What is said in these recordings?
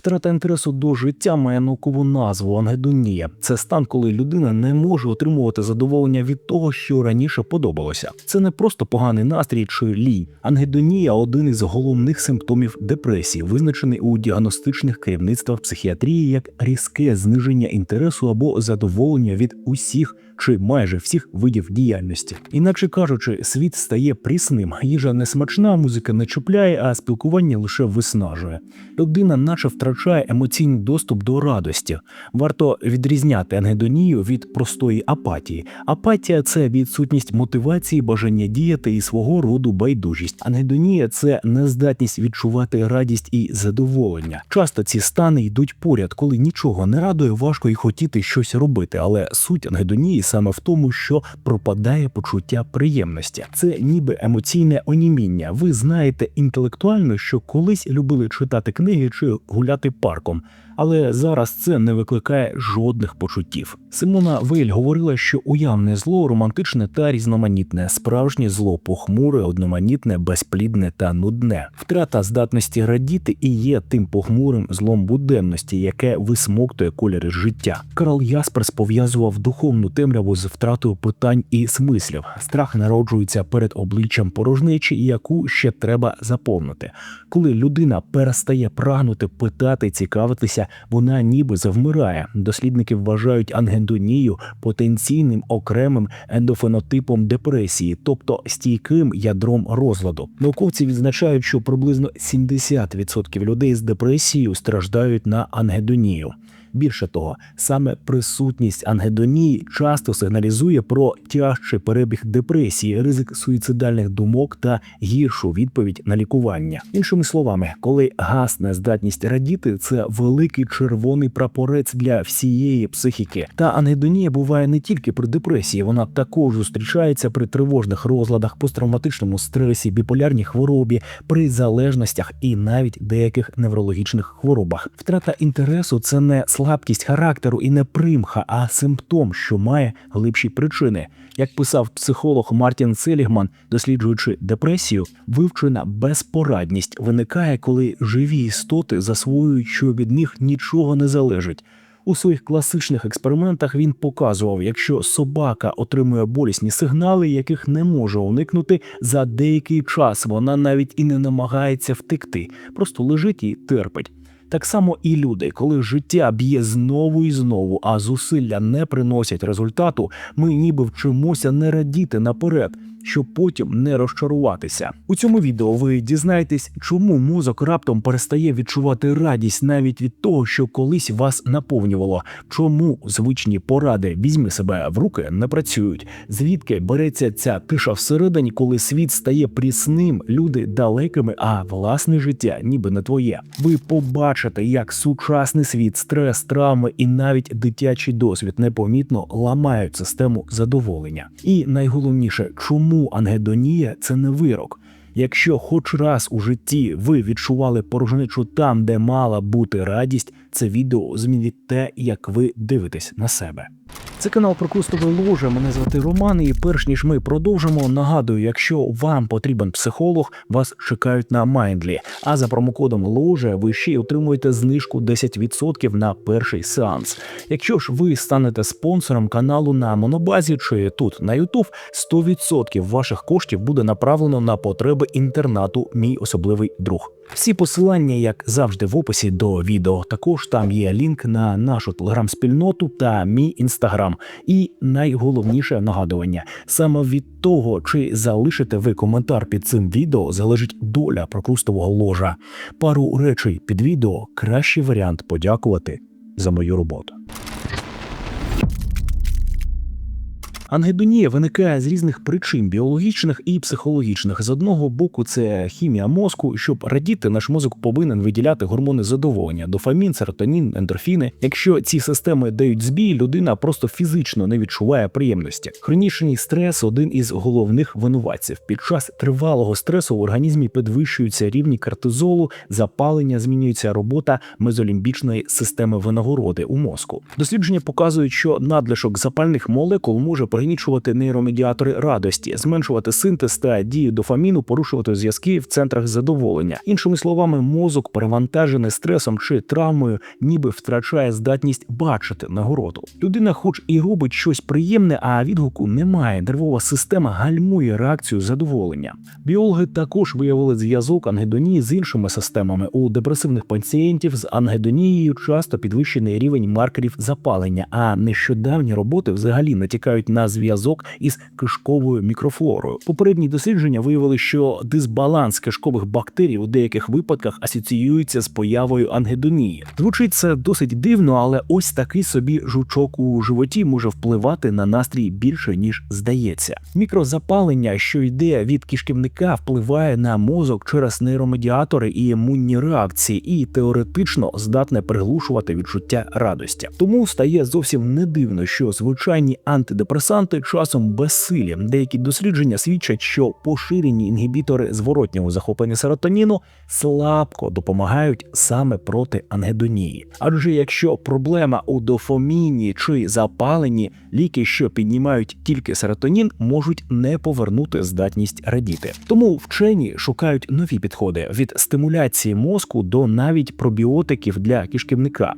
Втрата інтересу до життя має наукову назву ангедонія. Це стан, коли людина не може отримувати задоволення від того, що раніше подобалося. Це не просто поганий настрій чи лінь. Ангедонія один із головних симптомів депресії, визначений у діагностичних керівництвах психіатрії як різке зниження інтересу або задоволення від усіх чи майже всіх видів діяльності. Інакше кажучи, світ стає прісним, їжа не смачна, музика не чіпляє, а спілкування лише виснажує. Людина, наче втрачає емоційний доступ до радості. Варто відрізняти ангедонію від простої апатії. Апатія це відсутність мотивації, бажання діяти і свого роду байдужість. Ангедонія це нездатність відчувати радість і задоволення. Часто ці стани йдуть поряд, коли нічого не радує, важко й хотіти щось робити. Але суть ангедонії саме в тому, що пропадає почуття приємності. Це ніби емоційне оніміння. Ви знаєте інтелектуально, що колись любили читати книги чи гуляти парком. Але зараз це не викликає жодних почуттів. Симона Вейль говорила, що уявне зло романтичне та різноманітне, справжнє зло похмуре, одноманітне, безплідне та нудне. Втрата здатності радіти і є тим похмурим злом буденності, яке висмоктує кольори життя. Карл Ясперс пов'язував духовну темряву з втратою питань і смислів. Страх народжується перед обличчям порожнечі, яку ще треба заповнити. Коли людина перестає прагнути питати, цікавитися, вона ніби завмирає. Дослідники вважають ангендонію потенційним окремим ендофенотипом депресії, тобто стійким ядром розладу. Науковці відзначають, що приблизно 70% людей з депресією страждають на ангедонію. Більше того, саме присутність ангедонії часто сигналізує про тяжчий перебіг депресії, ризик суїцидальних думок та гіршу відповідь на лікування. Іншими словами, коли гасне здатність радіти, це великий червоний прапорець для всієї психіки. Та ангедонія буває не тільки при депресії, вона також зустрічається при тривожних розладах, посттравматичному стресі, біполярній хворобі, при залежностях і навіть деяких неврологічних хворобах. Втрата інтересу це не слабкість характеру і не примха, а симптом, що має глибші причини. Як писав психолог Мартін Селігман, досліджуючи депресію, вивчена безпорадність виникає, коли живі істоти засвоюють, що від них нічого не залежить. У своїх класичних експериментах він показував, якщо собака отримує болісні сигнали, яких не може уникнути за деякий час, вона навіть і не намагається втекти, просто лежить і терпить. Так само і люди, коли життя б'є знову і знову, а зусилля не приносять результату, ми ніби вчимося не радіти наперед, щоб потім не розчаруватися. У цьому відео ви дізнаєтесь, чому мозок раптом перестає відчувати радість навіть від того, що колись вас наповнювало, чому звичні поради візьми себе в руки не працюють, звідки береться ця тиша всередині, коли світ стає прісним, люди далекими, а власне життя ніби не твоє. Ви побачите, як сучасний світ, стрес, травми і навіть дитячий досвід непомітно ламають систему задоволення. І найголовніше, чому ангедонія це не вирок. Якщо хоч раз у житті ви відчували порожничу там, де мала бути радість, це відео змінить те, як ви дивитесь на себе. Це канал Прокустове Ложе. Мене звати Роман. І перш ніж ми продовжимо, нагадую, якщо вам потрібен психолог, вас чекають на Майндлі. А за промокодом Ложе ви ще й отримуєте знижку 10% на перший сеанс. Якщо ж ви станете спонсором каналу на Монобазі чи тут на YouTube, 100% ваших коштів буде направлено на потреби інтернату Мій особливий друг. Всі посилання, як завжди, в описі до відео. Також там є лінк на нашу телеграм-спільноту та мій інстаграм. І найголовніше нагадування: саме від того, чи залишите ви коментар під цим відео, залежить доля прокрустового ложа. Пару речей під відео кращий варіант подякувати за мою роботу. Ангедонія виникає з різних причин біологічних і психологічних. З одного боку, це хімія мозку. Щоб радіти, наш мозок повинен виділяти гормони задоволення: дофамін, серотонін, ендорфіни. Якщо ці системи дають збій, людина просто фізично не відчуває приємності. Хронічний стрес один із головних винуватців. Під час тривалого стресу в організмі підвищуються рівні кортизолу, запалення, змінюється робота мезолімбічної системи винагороди у мозку. Дослідження показують, що надлишок запальних молекул може пригнічувати нейромедіатори радості, зменшувати синтез та дію дофаміну, порушувати зв'язки в центрах задоволення. Іншими словами, мозок перевантажений стресом чи травмою, ніби втрачає здатність бачити нагороду. Людина, хоч і робить щось приємне, а відгуку немає. Нервова система гальмує реакцію задоволення. Біологи також виявили зв'язок ангедонії з іншими системами. У депресивних пацієнтів з ангедонією часто підвищений рівень маркерів запалення, а нещодавні роботи взагалі натякають на зв'язок із кишковою мікрофлорою. Попередні дослідження виявили, що дисбаланс кишкових бактерій у деяких випадках асоціюється з появою ангедонії. Звучить це досить дивно, але ось такий собі жучок у животі може впливати на настрій більше ніж здається. Мікрозапалення, що йде від кишківника, впливає на мозок через нейромедіатори і імунні реакції, і теоретично здатне приглушувати відчуття радості. Тому стає зовсім не дивно, що звичайні антидепресанти часом безсилі. Деякі дослідження свідчать, що поширені інгібітори зворотнього захоплення серотоніну слабко допомагають саме проти ангедонії. Адже якщо проблема у дофаміні чи запаленні, ліки, що піднімають тільки серотонін, можуть не повернути здатність радіти. Тому вчені шукають нові підходи від стимуляції мозку до навіть пробіотиків для кишківника.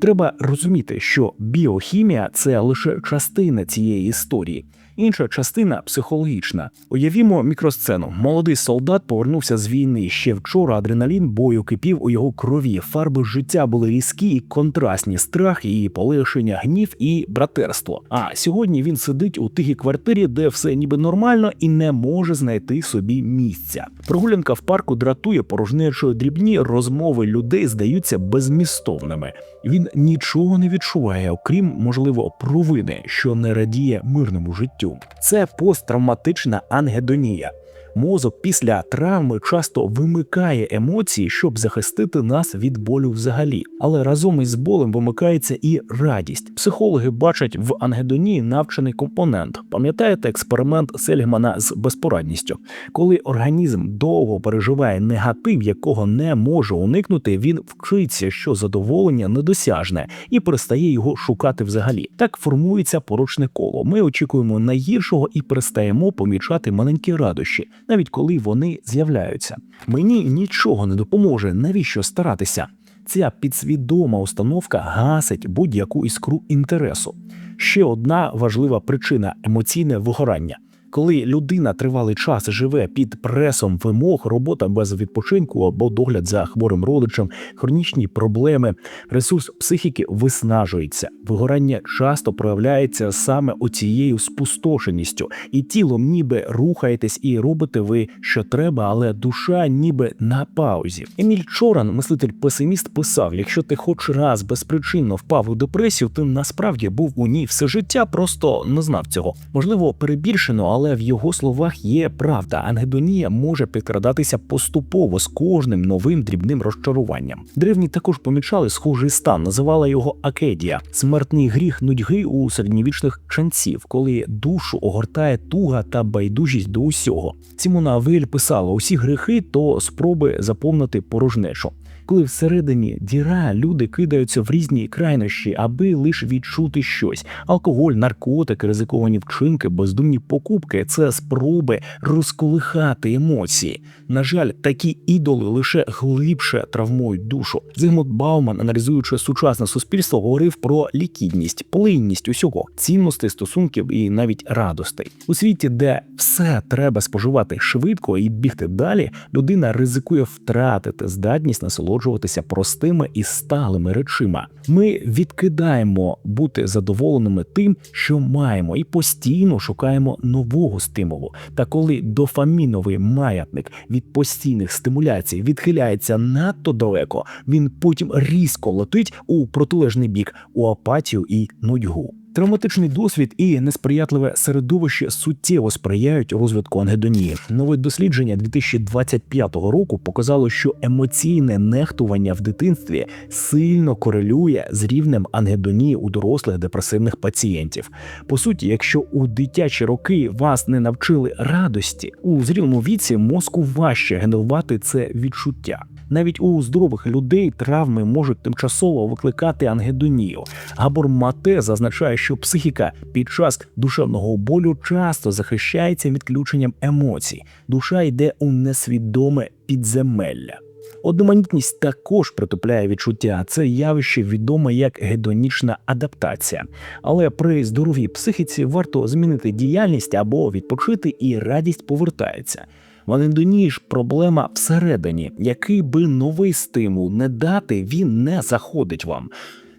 Треба розуміти, що біохімія це лише частина цієї історії. Інша частина психологічна. Уявімо мікросцену. Молодий солдат повернувся з війни. Ще вчора адреналін бою кипів у його крові. Фарби життя були різкі і контрастні страх і полегшення, гнів і братерство. А сьогодні він сидить у тихій квартирі, де все ніби нормально, і не може знайти собі місця. Прогулянка в парку дратує порожнечою дрібні розмови людей здаються безмістовними. Він нічого не відчуває, окрім можливо провини, що не радіє мирному життю. Це посттравматична ангедонія. Мозок після травми часто вимикає емоції, щоб захистити нас від болю взагалі. Але разом із болем вимикається і радість. Психологи бачать в ангедонії навчений компонент. Пам'ятаєте експеримент Сельгмана з безпорадністю? Коли організм довго переживає негатив, якого не може уникнути, він вчиться, що задоволення недосяжне і перестає його шукати взагалі. Так формується порочне коло. Ми очікуємо найгіршого і перестаємо помічати маленькі радощі навіть коли вони з'являються. Мені нічого не допоможе, навіщо старатися. Ця підсвідома установка гасить будь-яку іскру інтересу. Ще одна важлива причина емоційне вигорання. Коли людина тривалий час живе під пресом вимог, робота без відпочинку або догляд за хворим родичем, хронічні проблеми, ресурс психіки виснажується. Вигорання часто проявляється саме оцією спустошеністю, і тілом ніби рухаєтесь і робите ви, що треба, але душа ніби на паузі. Еміль Чоран, мислитель песиміст, писав: якщо ти хоч раз безпричинно впав у депресію, ти насправді був у ній все життя, просто не знав цього. Можливо, перебільшено, але але в його словах є правда. Ангедонія може підкрадатися поступово з кожним новим дрібним розчаруванням. Древні також помічали схожий стан, називали його акедія, смертний гріх нудьги у середньовічних ченців, коли душу огортає туга та байдужість до усього. Сімона Авель писала: усі гріхи то спроби заповнити порожнечу коли всередині діра люди кидаються в різні крайнощі, аби лише відчути щось: алкоголь, наркотики, ризиковані вчинки, бездумні покупки це спроби розколихати емоції. На жаль, такі ідоли лише глибше травмують душу. Зигмунд Бауман, аналізуючи сучасне суспільство, говорив про лікідність, плинність усього, цінностей, стосунків і навіть радостей у світі, де все треба споживати швидко і бігти далі, людина ризикує втратити здатність насолоджуватися насолоджуватися простими і сталими речима. Ми відкидаємо бути задоволеними тим, що маємо, і постійно шукаємо нового стимулу. Та коли дофаміновий маятник від постійних стимуляцій відхиляється надто далеко, він потім різко летить у протилежний бік, у апатію і нудьгу. Травматичний досвід і несприятливе середовище суттєво сприяють розвитку ангедонії. Нове дослідження 2025 року показало, що емоційне нехтування в дитинстві сильно корелює з рівнем ангедонії у дорослих депресивних пацієнтів. По суті, якщо у дитячі роки вас не навчили радості, у зрілому віці мозку важче генерувати це відчуття. Навіть у здорових людей травми можуть тимчасово викликати ангедонію. Габор Мате зазначає, що психіка під час душевного болю часто захищається відключенням емоцій. Душа йде у несвідоме підземелля. Одноманітність також притупляє відчуття. Це явище відоме як гедонічна адаптація. Але при здоровій психіці варто змінити діяльність або відпочити, і радість повертається. В анедонії ж проблема всередині, який би новий стимул не дати, він не заходить вам.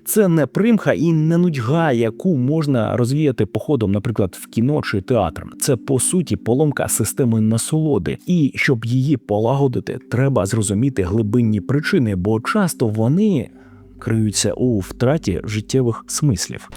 Це не примха і не нудьга, яку можна розвіяти походом, наприклад, в кіно чи театр. Це по суті поломка системи насолоди, і щоб її полагодити, треба зрозуміти глибинні причини, бо часто вони криються у втраті життєвих смислів.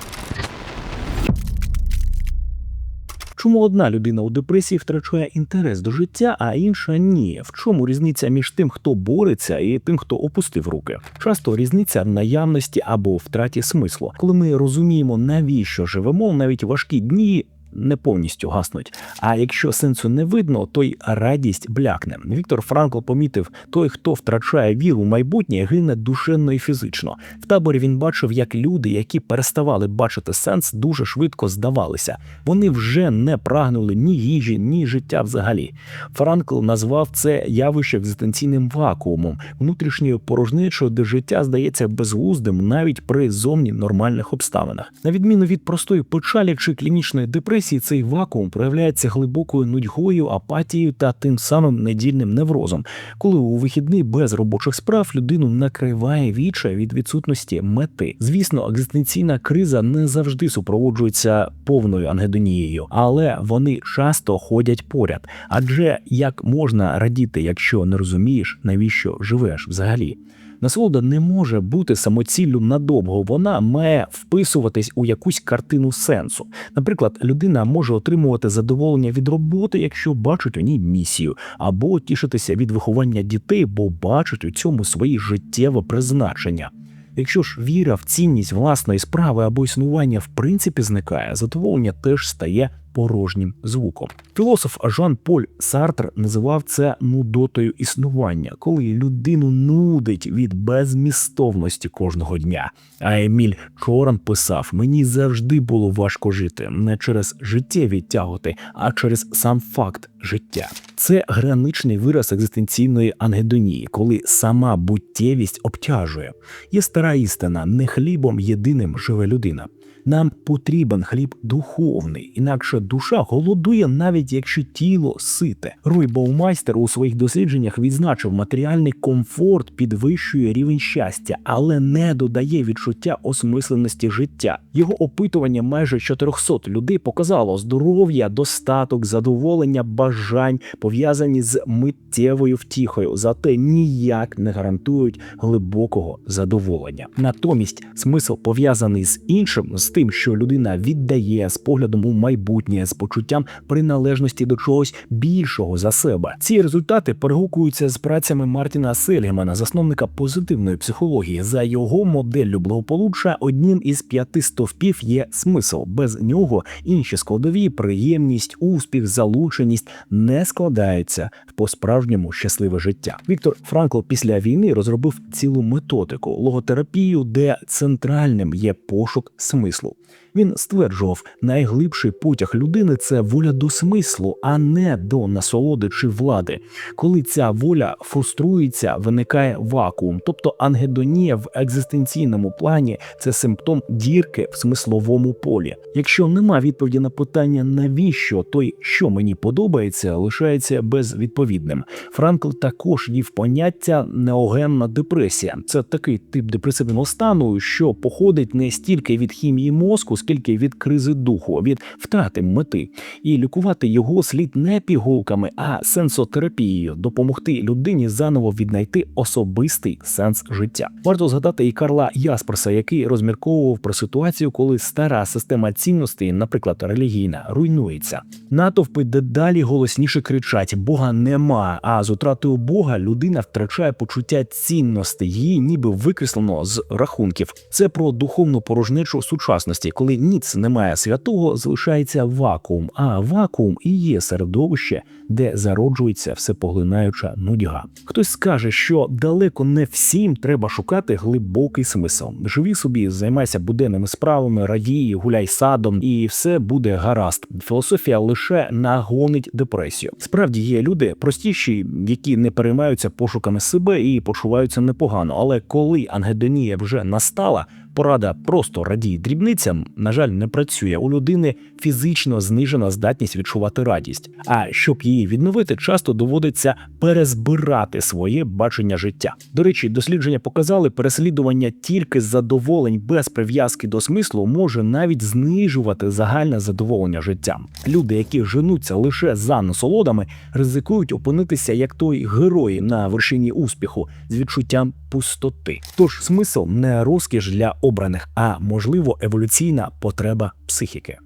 Чому одна людина у депресії втрачає інтерес до життя, а інша ні? В чому різниця між тим, хто бореться, і тим, хто опустив руки? Часто різниця в наявності або втраті смислу. Коли ми розуміємо, навіщо живемо, навіть важкі дні. Не повністю гаснуть. А якщо сенсу не видно, то й радість блякне. Віктор Франкл помітив: той, хто втрачає віру в майбутнє, гине душевно і фізично. В таборі він бачив, як люди, які переставали бачити сенс, дуже швидко здавалися. Вони вже не прагнули ні їжі, ні життя взагалі. Франкл назвав це явище екзистенційним вакуумом, внутрішньою порожнечою, де життя здається безглуздим навіть при зовні нормальних обставинах. На відміну від простої печалі чи клінічної депресії, цей вакуум проявляється глибокою нудьгою, апатією та тим самим недільним неврозом, коли у вихідний без робочих справ людину накриває віча від відсутності мети. Звісно, екзистенційна криза не завжди супроводжується повною ангедонією, але вони часто ходять поряд. Адже як можна радіти, якщо не розумієш, навіщо живеш взагалі? Насолода не може бути самоціллю надовго, вона має вписуватись у якусь картину сенсу. Наприклад, людина може отримувати задоволення від роботи, якщо бачить у ній місію, або тішитися від виховання дітей, бо бачить у цьому своє життєве призначення. Якщо ж віра в цінність власної справи або існування в принципі зникає, задоволення теж стає порожнім звуком. Філософ Жан Поль Сартр називав це нудотою існування, коли людину нудить від безмістовності кожного дня. А Еміль Чоран писав: мені завжди було важко жити не через життєві тяготи, а через сам факт життя. Це граничний вираз екзистенційної ангедонії, коли сама буттєвість обтяжує. Є стара істина, не хлібом єдиним живе людина. Нам потрібен хліб духовний, інакше душа голодує, навіть якщо тіло сите. Руй Баумайстер у своїх дослідженнях відзначив, матеріальний комфорт підвищує рівень щастя, але не додає відчуття осмисленості життя. Його опитування майже 400 людей показало здоров'я, достаток, задоволення, бажань пов'язані з миттєвою втіхою, зате ніяк не гарантують глибокого задоволення. Натомість смисл пов'язаний з іншим, з тим, що людина віддає з поглядом у майбутнє, з почуттям приналежності до чогось більшого за себе. Ці результати перегукуються з працями Мартіна Сельгемана, засновника позитивної психології. За його моделлю благополуччя одним із п'яти стовпів є смисл. Без нього інші складові, приємність, успіх, залученість не складаються в по-справжньому щасливе життя. Віктор Франкл після війни розробив цілу методику логотерапію, де центральним є пошук смислу. числу. Він стверджував, найглибший потяг людини це воля до смислу, а не до насолоди чи влади. Коли ця воля фруструється, виникає вакуум, тобто ангедонія в екзистенційному плані це симптом дірки в смисловому полі. Якщо нема відповіді на питання, навіщо той, що мені подобається, лишається безвідповідним. Франкл також вів поняття неогенна депресія. Це такий тип депресивного стану, що походить не стільки від хімії мозку, скільки від кризи духу, від втрати мети, і лікувати його слід не пігулками, а сенсотерапією, допомогти людині заново віднайти особистий сенс життя. Варто згадати і Карла Ясперса, який розмірковував про ситуацію, коли стара система цінностей, наприклад, релігійна, руйнується. Натовпи дедалі голосніше кричать: Бога нема. А з утратою Бога людина втрачає почуття цінності, її ніби викреслено з рахунків. Це про духовну порожнечу сучасності реальності, коли ніц немає святого, залишається вакуум, а вакуум і є середовище, де зароджується всепоглинаюча нудьга. Хтось скаже, що далеко не всім треба шукати глибокий смисл. Живі собі, займайся буденними справами, радій, гуляй садом, і все буде гаразд. Філософія лише нагонить депресію. Справді є люди простіші, які не переймаються пошуками себе і почуваються непогано. Але коли ангедонія вже настала, порада просто радій дрібницям, на жаль, не працює. У людини фізично знижена здатність відчувати радість. А щоб її відновити, часто доводиться перезбирати своє бачення життя. До речі, дослідження показали, переслідування тільки задоволень без прив'язки до смислу може навіть знижувати загальне задоволення життям. Люди, які женуться лише за насолодами, ризикують опинитися як той герой на вершині успіху з відчуттям пустоти. Тож смисл не розкіш для обраних, а можливо еволюційна потреба психіки.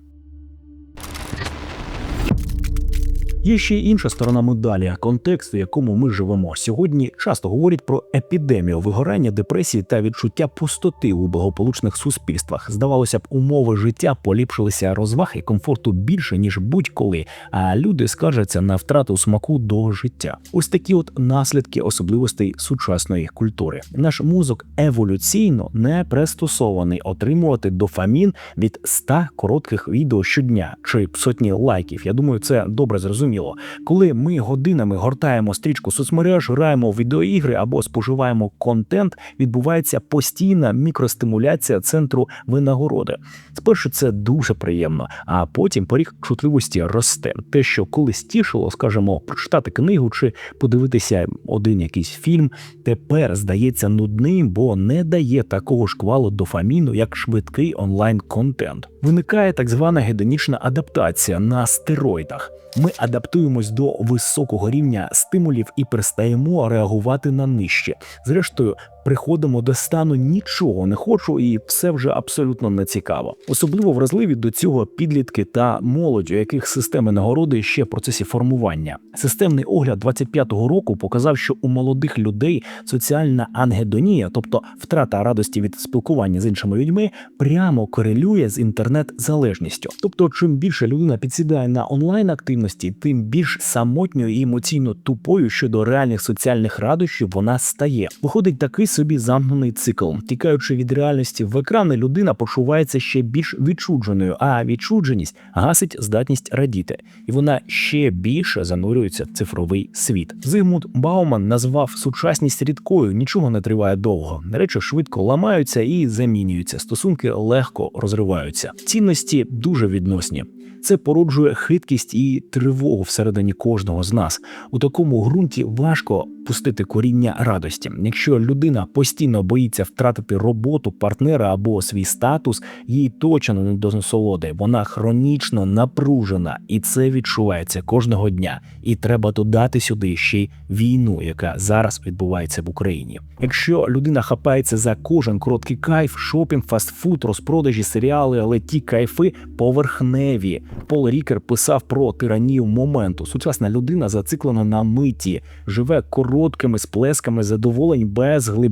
Є ще й інша сторона медалі, контекст, у якому ми живемо. Сьогодні часто говорять про епідемію вигорання, депресії та відчуття пустоти у благополучних суспільствах. Здавалося б, умови життя поліпшилися розваг і комфорту більше ніж будь-коли. А люди скаржаться на втрату смаку до життя. Ось такі от наслідки особливостей сучасної культури. Наш мозок еволюційно не пристосований отримувати дофамін від 100 коротких відео щодня чи сотні лайків. Я думаю, це добре зрозуміло. Коли ми годинами гортаємо стрічку соцмереж, граємо в відеоігри або споживаємо контент, відбувається постійна мікростимуляція центру винагороди. Спершу це дуже приємно, а потім поріг чутливості росте. Те, що колись тішило, скажімо, прочитати книгу чи подивитися один якийсь фільм, тепер здається нудним, бо не дає такого шквалу дофаміну, як швидкий онлайн-контент. Виникає так звана гедонічна адаптація на стероїдах. Ми адаптуємось до високого рівня стимулів і перестаємо реагувати на нижче. Зрештою, приходимо до стану нічого не хочу, і все вже абсолютно не цікаво. Особливо вразливі до цього підлітки та молодь, у яких системи нагороди ще в процесі формування. Системний огляд 25-го року показав, що у молодих людей соціальна ангедонія, тобто втрата радості від спілкування з іншими людьми, прямо корелює з інтернет-залежністю. Тобто, чим більше людина підсідає на онлайн активності, тим більш самотньою і емоційно тупою щодо реальних соціальних радощів вона стає. Виходить такий собі замкнений цикл. Тікаючи від реальності в екрани, людина почувається ще більш відчудженою, а відчудженість гасить здатність радіти, і вона ще більше занурюється в цифровий світ. Зигмунд Бауман назвав сучасність рідкою, нічого не триває довго. Речі швидко ламаються і замінюються. Стосунки легко розриваються. Цінності дуже відносні. Це породжує хиткість і тривогу всередині кожного з нас. У такому ґрунті важко пустити коріння радості. Якщо людина постійно боїться втратити роботу, партнера або свій статус, їй точно не до насолоди. Вона хронічно напружена, і це відчувається кожного дня. І треба додати сюди ще й війну, яка зараз відбувається в Україні. Якщо людина хапається за кожен короткий кайф, шопінг, фастфуд, розпродажі, серіали, але ті кайфи поверхневі. Пол Рікер писав про тиранію моменту. Сучасна людина зациклена на миті, живе короткими сплесками задоволень без глибини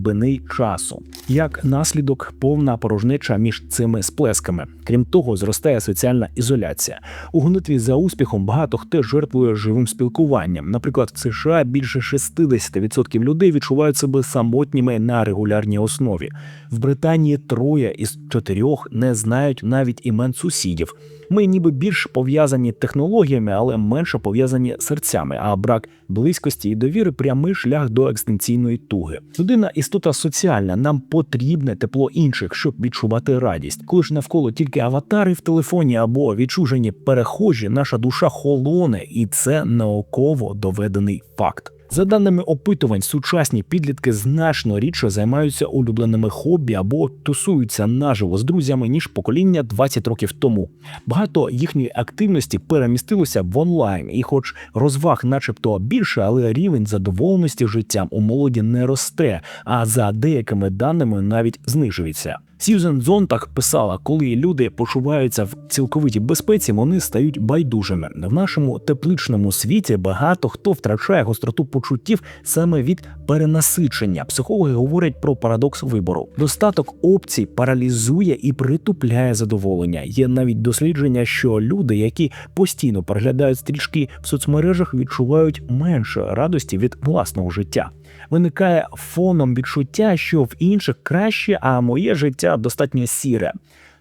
часу. Як наслідок, повна порожнеча між цими сплесками. Крім того, зростає соціальна ізоляція. У гонитві за успіхом багато хто жертвує живим спілкуванням. Наприклад, в США більше 60% людей відчувають себе самотніми на регулярній основі. В Британії троє із чотирьох не знають навіть імен сусідів. Ми ніби більш пов'язані технологіями, але менше пов'язані серцями. А брак близькості і довіри прямий шлях до екстенційної туги. Людина істота соціальна. Нам потрібне тепло інших, щоб відчувати радість. Коли ж навколо тільки аватари в телефоні або відчужені перехожі, наша душа холоне, і це науково доведений факт. За даними опитувань, сучасні підлітки значно рідше займаються улюбленими хобі або тусуються наживо з друзями ніж покоління 20 років тому. Багато їхньої активності перемістилося в онлайн, і, хоч розваг, начебто, більше, але рівень задоволеності життям у молоді не росте, а за деякими даними навіть знижується. Сьюзен Зонтак писала, коли люди почуваються в цілковитій безпеці, вони стають байдужими. В нашому тепличному світі багато хто втрачає гостроту почуттів саме від перенасичення. Психологи говорять про парадокс вибору. Достаток опцій паралізує і притупляє задоволення. Є навіть дослідження, що люди, які постійно переглядають стрічки в соцмережах, відчувають менше радості від власного життя. Виникає фоном відчуття, що в інших краще, а моє життя достатньо сіре.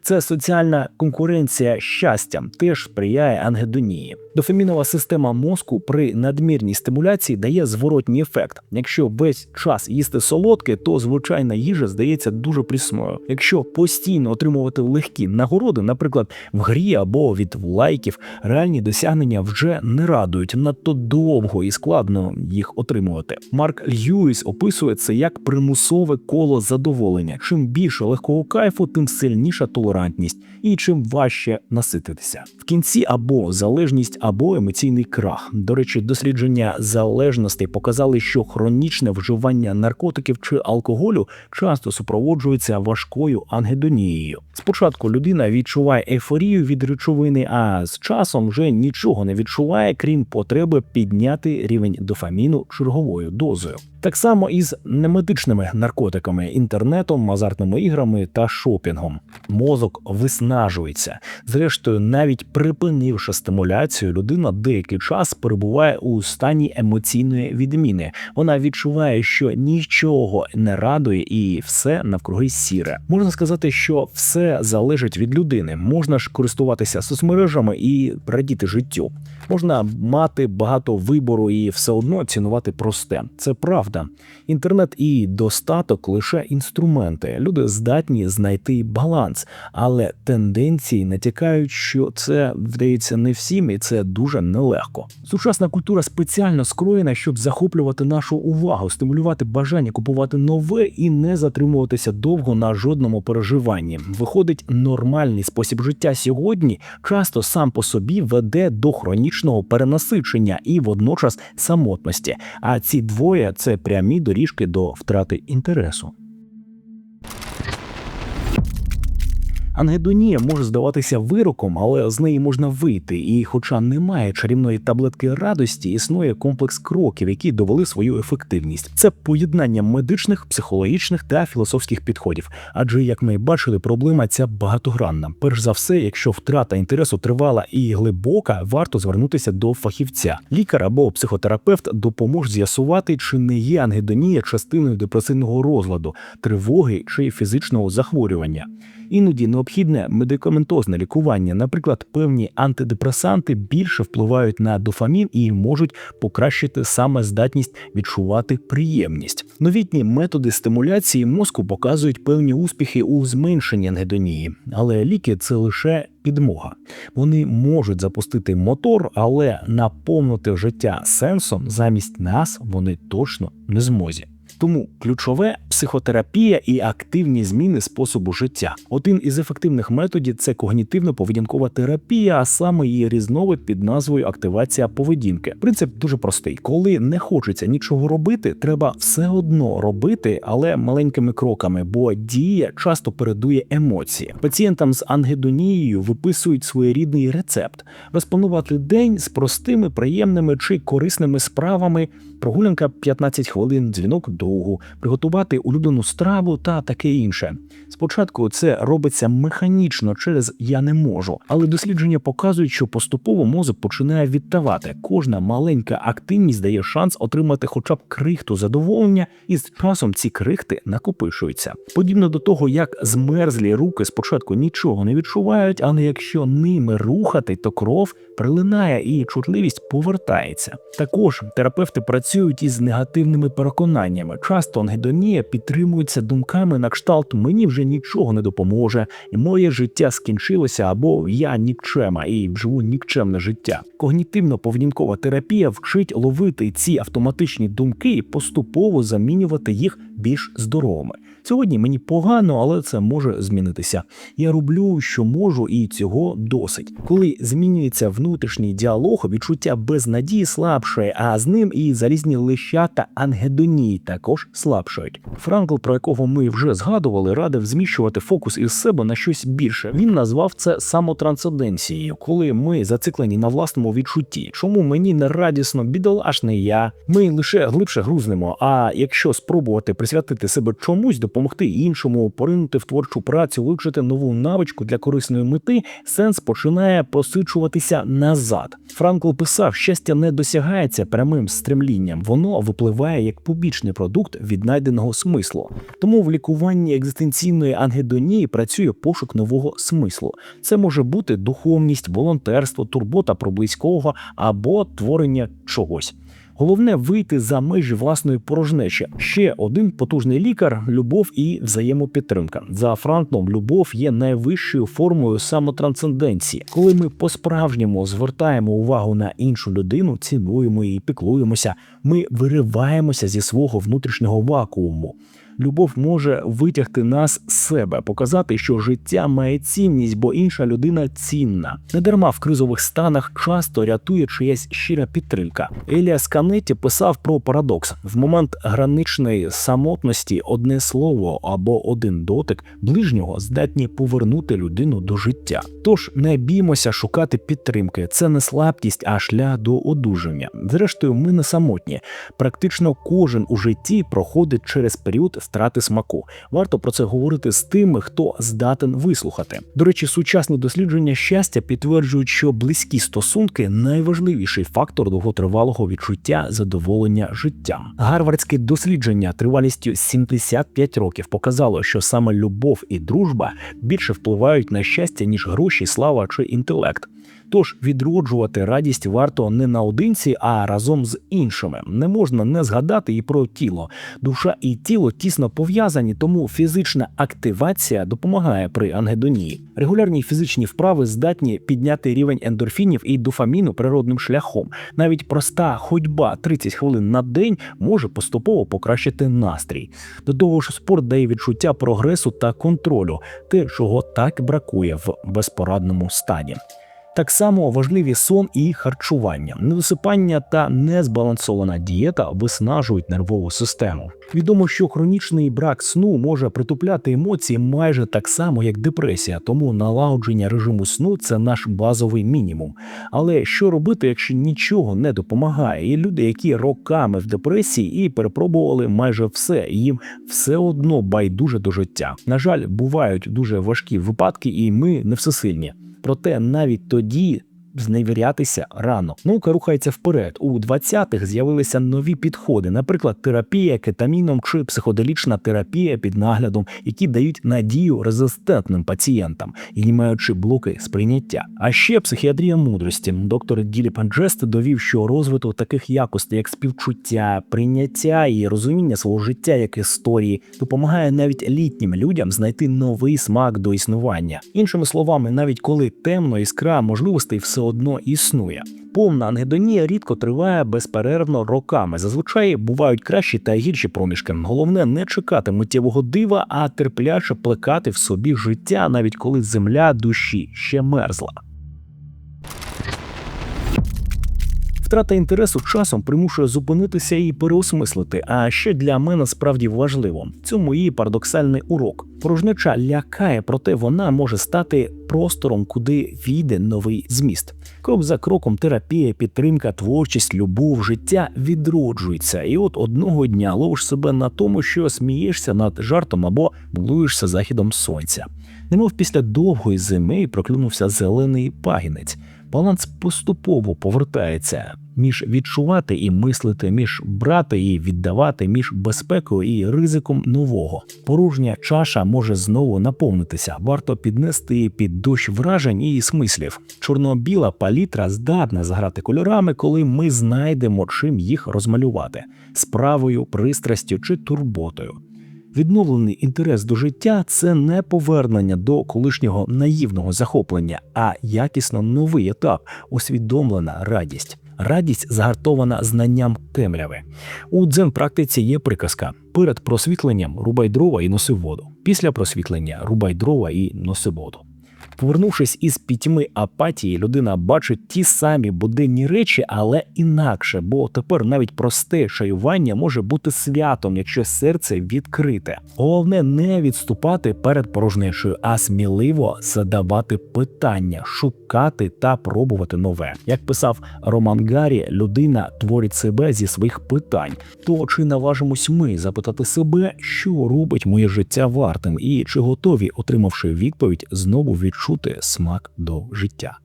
Це соціальна конкуренція щастям теж сприяє ангедонії. Дофамінова система мозку при надмірній стимуляції дає зворотній ефект. Якщо весь час їсти солодке, то звичайна їжа здається дуже прісною. Якщо постійно отримувати легкі нагороди, наприклад, в грі або від лайків, реальні досягнення вже не радують надто довго і складно їх отримувати. Марк Льюіс описує це як примусове коло задоволення. Чим більше легкого кайфу, тим сильніша толерантність, і чим важче насититися. В кінці або залежність або емоційний крах. До речі, дослідження залежностей показали, що хронічне вживання наркотиків чи алкоголю часто супроводжується важкою ангедонією. Спочатку людина відчуває ейфорію від речовини, а з часом вже нічого не відчуває, крім потреби підняти рівень дофаміну черговою дозою. Так само і з немедичними наркотиками, інтернетом, азартними іграми та шопінгом. Мозок виснажується. Зрештою, навіть припинивши стимуляцію, людина деякий час перебуває у стані емоційної відміни. Вона відчуває, що нічого не радує, і все навкруги сіре. Можна сказати, що все залежить від людини. Можна ж користуватися соцмережами і радіти життю. Можна мати багато вибору і все одно цінувати просте. Це правда. Інтернет і достаток лише інструменти. Люди здатні знайти баланс, але тенденції натякають, що це вдається не всім, і це дуже нелегко. Сучасна культура спеціально скроєна, щоб захоплювати нашу увагу, стимулювати бажання купувати нове і не затримуватися довго на жодному переживанні. Виходить, нормальний спосіб життя сьогодні часто сам по собі веде до хронічного перенасичення і водночас самотності. А ці двоє це прямі доріжки до втрати інтересу. Ангедонія може здаватися вироком, але з неї можна вийти. І, хоча немає чарівної таблетки радості, існує комплекс кроків, які довели свою ефективність. Це поєднання медичних, психологічних та філософських підходів. Адже, як ми бачили, проблема ця багатогранна. Перш за все, якщо втрата інтересу тривала і глибока, варто звернутися до фахівця. Лікар або психотерапевт допоможе з'ясувати, чи не є ангедонія частиною депресивного розладу, тривоги чи фізичного захворювання. Іноді необхідне медикаментозне лікування, наприклад, певні антидепресанти більше впливають на дофамін і можуть покращити саме здатність відчувати приємність. Новітні методи стимуляції мозку показують певні успіхи у зменшенні ангедонії, але ліки це лише підмога. Вони можуть запустити мотор, але наповнити життя сенсом замість нас вони точно не змозі. Тому ключове психотерапія і активні зміни способу життя. Один із ефективних методів це когнітивно-поведінкова терапія, а саме її різновид під назвою активація поведінки. Принцип дуже простий: коли не хочеться нічого робити, треба все одно робити, але маленькими кроками, бо дія часто передує емоції. Пацієнтам з ангедонією виписують своєрідний рецепт: розпланувати день з простими, приємними чи корисними справами, прогулянка 15 хвилин, дзвінок довгу, приготувати улюблену страву та таке інше. Спочатку це робиться механічно через я не можу, але дослідження показують, що поступово мозок починає віддавати. Кожна маленька активність дає шанс отримати хоча б крихту задоволення, і з часом ці крихти накопичуються. Подібно до того, як змерзлі руки спочатку нічого не відчувають, але якщо ними рухати, то кров прилинає і чутливість повертається. Також терапевти працюють із негативними переконаннями. Часто ангедонія підтримується думками на кшталт мені вже нічого не допоможе, і моє життя скінчилося, або я нікчема і живу нікчемне життя. Когнітивно-поведінкова терапія вчить ловити ці автоматичні думки і поступово замінювати їх більш здоровими. Сьогодні мені погано, але це може змінитися. Я роблю, що можу, і цього досить. Коли змінюється внутрішній діалог, відчуття безнадії слабшає, а з ним і залізні лищата ангедонії також слабшають. Франкл, про якого ми вже згадували, радив зміщувати фокус із себе на щось більше. Він назвав це самотрансценденцією, коли ми зациклені на власному відчутті. Чому мені не радісно, бідолашний я? Ми лише глибше грузнемо. А якщо спробувати присвятити себе чомусь, допомогти іншому, поринути в творчу працю, вивчити нову навичку для корисної мети, сенс починає посичуватися назад. Франкл писав, щастя не досягається прямим стремлінням, воно випливає як побічний продукт віднайденого смислу. Тому в лікуванні екзистенційної ангедонії працює пошук нового смислу. Це може бути духовність, волонтерство, турбота про близького або творення чогось. Головне вийти за межі власної порожнечі. Ще один потужний лікар любов і взаємопідтримка. За Франклом, любов є найвищою формою самотрансценденції. Коли ми по-справжньому звертаємо увагу на іншу людину, цінуємо її, піклуємося, ми вириваємося зі свого внутрішнього вакууму. Любов може витягти нас з себе, показати, що життя має цінність, бо інша людина цінна. Недарма в кризових станах часто рятує чиясь щира підтримка. Еліас Канетті писав про парадокс: в момент граничної самотності одне слово або один дотик ближнього здатні повернути людину до життя. Тож не біймося шукати підтримки. Це не слабкість, а шлях до одужання. Зрештою, ми не самотні. Практично кожен у житті проходить через період втрати смаку. Варто про це говорити з тими, хто здатен вислухати. До речі, сучасні дослідження щастя підтверджують, що близькі стосунки найважливіший фактор довготривалого відчуття задоволення життям. Гарвардське дослідження тривалістю 75 років показало, що саме любов і дружба більше впливають на щастя ніж гроші, слава чи інтелект. Тож відроджувати радість варто не наодинці, а разом з іншими. Не можна не згадати і про тіло. Душа і тіло тісно пов'язані, тому фізична активація допомагає при ангедонії. Регулярні фізичні вправи здатні підняти рівень ендорфінів і дофаміну природним шляхом. Навіть проста ходьба 30 хвилин на день може поступово покращити настрій. До того ж, спорт дає відчуття прогресу та контролю, те, чого так бракує в безпорадному стані. Так само важливі сон і харчування, недосипання та незбалансована дієта виснажують нервову систему. Відомо, що хронічний брак сну може притупляти емоції майже так само, як депресія, тому налагодження режиму сну це наш базовий мінімум. Але що робити, якщо нічого не допомагає? І люди, які роками в депресії і перепробували майже все, і їм все одно байдуже до життя. На жаль, бувають дуже важкі випадки, і ми не всесильні. Проте навіть тоді зневірятися рано. Наука рухається вперед. У 20-х з'явилися нові підходи, наприклад, терапія кетаміном чи психоделічна терапія під наглядом, які дають надію резистентним пацієнтам, і маючи блоки сприйняття. А ще психіатрія мудрості. Доктор Ділі Панджест довів, що розвиток таких якостей, як співчуття, прийняття і розуміння свого життя як історії, допомагає навіть літнім людям знайти новий смак до існування. Іншими словами, навіть коли темно іскра можливостей все одно існує. Повна ангедонія рідко триває безперервно роками. Зазвичай бувають кращі та гірші проміжки. Головне не чекати миттєвого дива, а терпляче плекати в собі життя, навіть коли земля душі ще мерзла. Втрата інтересу часом примушує зупинитися і переосмислити. А ще для мене справді важливо цьому її парадоксальний урок. Порожнеча лякає, проте вона може стати простором, куди війде новий зміст. Крок за кроком терапія, підтримка, творчість, любов, життя відроджується. І от одного дня ловиш себе на тому, що смієшся над жартом або милуєшся західом сонця. Немов після довгої зими проклюнувся зелений пагінець. Баланс поступово повертається між відчувати і мислити, між брати і віддавати, між безпекою і ризиком нового. Порожня чаша може знову наповнитися. Варто піднести її під дощ вражень і смислів. Чорно-біла палітра здатна заграти кольорами, коли ми знайдемо чим їх розмалювати справою, пристрастю чи турботою. Відновлений інтерес до життя це не повернення до колишнього наївного захоплення, а якісно новий етап, усвідомлена радість. Радість загартована знанням темряви. У дзен-практиці є приказка: перед просвітленням рубай дрова і носи воду. Після просвітлення рубай дрова і носи воду. Повернувшись із пітьми апатії, людина бачить ті самі буденні речі, але інакше, бо тепер навіть просте шаювання може бути святом, якщо серце відкрите. Головне не відступати перед порожнечою, а сміливо задавати питання, шукати та пробувати нове. Як писав Роман Гаррі, людина творить себе зі своїх питань. То чи наважимось ми запитати себе, що робить моє життя вартим, і чи готові, отримавши відповідь, знову відчути смак до життя?